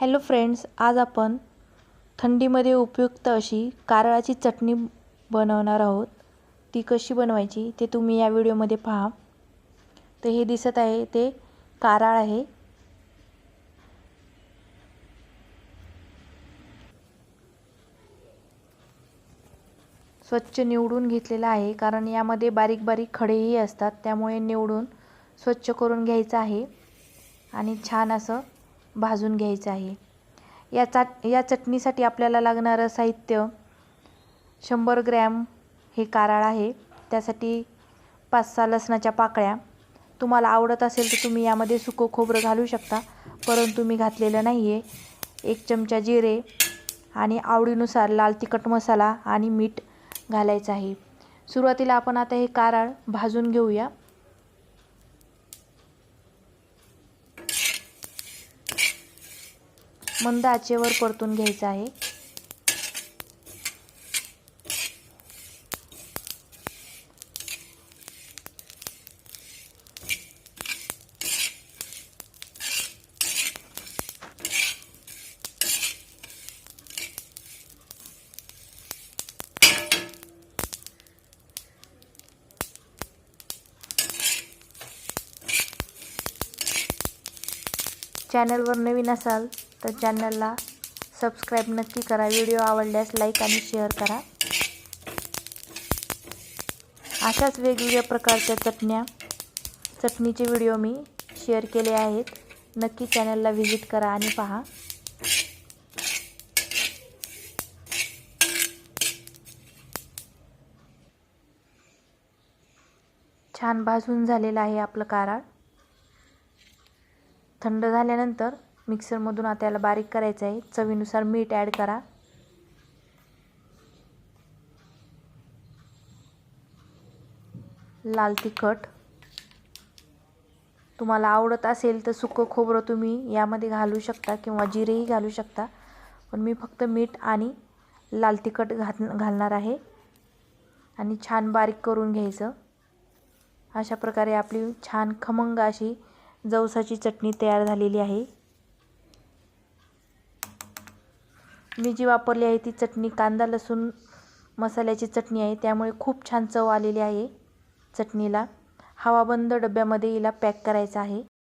Hello friends आज आपण थंडीमध्ये उपयुक्त अशी कारळाची चटणी बनवणार आहोत. ती कशी बनवायची ते तुम्ही या व्हिडिओमध्ये पहा. तर हे दिसत आहे ते कारळ आहे. स्वच्छ निवडून घेतलेलं आहे कारण यामध्ये बारीक बारीक खडेही असतात त्यामुळे निवडून स्वच्छ करून घ्यायचं आहे. आणि छान असं भाजून घ्यायचं आहे. या चाट या चटणीसाठी आपल्याला लागणारं साहित्य शंभर ग्रॅम हे काराळ आहे. त्यासाठी पाच सहा लसणाच्या पाकळ्या. तुम्हाला आवडत असेल तर तुम्ही यामध्ये सुकं खोबरं घालू शकता परंतु मी घातलेलं नाही आहे एक चमचा जिरे आणि आवडीनुसार लाल तिखट मसाला आणि मीठ घालायचं आहे. सुरुवातीला आपण आता हे काराळ भाजून घेऊया. मंद आचेवर परतून घ्यायचं आहे. चॅनलवर नवीन असाल तर चॅनलला सबस्क्राईब नक्की करा. व्हिडिओ आवडल्यास लाईक आणि शेअर करा. अशाच वेगवेगळ्या प्रकारच्या चटण्या चटणीचे व्हिडिओ मी शेअर केले आहेत. नक्की चॅनलला व्हिजिट करा आणि पहा. छान भाजून झालेलं आहे आपलं कारळ. थंड झाल्यानंतर मिक्सरमधून आता याला बारीक करायचं आहे. चवीनुसार मीठ ॲड करा. लाल तिखट. तुम्हाला आवडत असेल तर सुकं खोबरं तुम्ही यामध्ये घालू शकता किंवा जिरेही घालू शकता. पण मी फक्त मीठ आणि लाल तिखट घात घालणार आहे. आणि छान बारीक करून घ्यायचं. अशा प्रकारे आपली छान खमंग अशी जवसाची चटणी तयार झालेली आहे. मी जी वापरली आहे ती चटणी कांदा लसूण मसाल्याची चटणी आहे. त्यामुळे खूप छान चव आलेली आहे चटणीला. हवाबंद डब्यामध्ये हिला पॅक करायचं आहे.